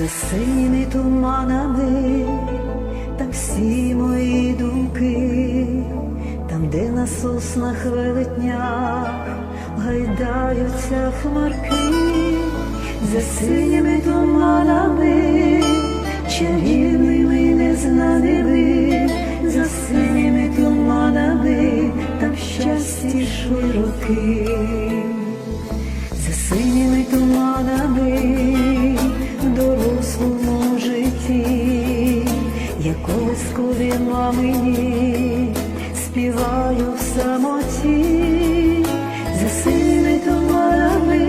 за синіми туманами, там всі мої думки, там, де на соснах велетнях гайдаються хмарки, за синіми туманами, чарівними незнаними, за синіми туманами, там щастя широки. за я колискові мамині співаю в самоті, за синіми туманами,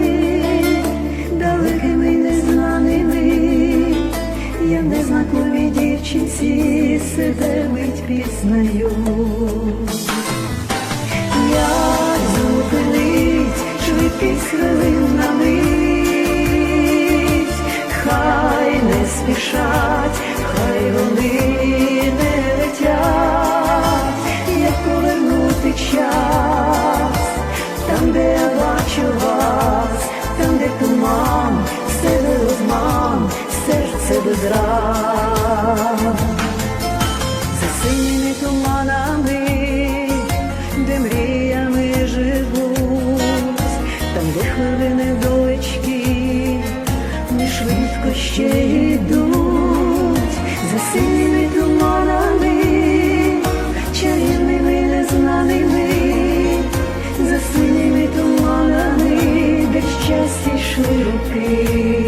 далекими незнаними, я в незнакомій дівчинці себе мить пізнаю. Як зупинить швидкість хвилин на мить, хай не спішать, добра, за синіми туманами, де мріями живуть, там де хвилини долечки, не швидко ще йдуть, за синіми туманами, чарівними незнаними, за синіми туманами, де щастя йшли руки.